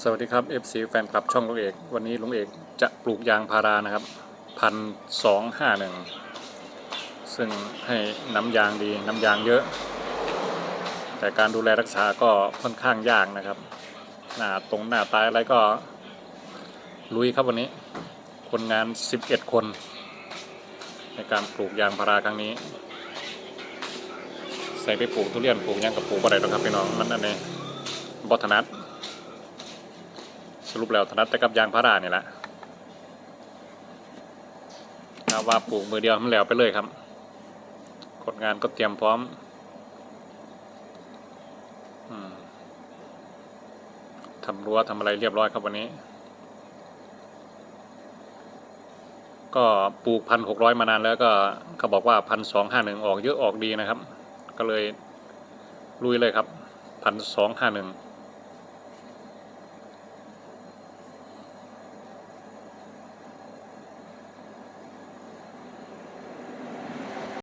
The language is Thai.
สวัสดีครับ FC แฟนคลับช่องลุงเอก วันนี้ลุงเอกจะปลูกยางพารานะครับพันสองห้าหนึ่งซึ่งให้น้ำยางดีน้ำยางเยอะ แต่การดูแลรักษาก็ค่อนข้างยากนะครับ หน้าตรงหน้าตายอะไรก็ ลุยครับวันนี้ คนงาน 11 คน ในการปลูกยางพาราครั้งนี้ ใส่ไปปลูกทุเรียนปลูกยางกับปลูกอะไรหรอครับพี่น้องมันอันนี้บอถนัด สรุปแล้วถนัดแต่กับยางพาราเนี่ยแหละถ้าว่าปลูกมือเดียวมันแล้วไปเลยครับคนงานก็เตรียมพร้อมทำรั้วทำอะไรเรียบร้อยครับวันนี้ ก็ปลูกพันหกร้อยมานานแล้วก็เขาบอกว่าพันสองห้าหนึ่งออกเยอะออกดีนะครับ ก็เลยลุยเลยครับพันสองห้าหนึ่ง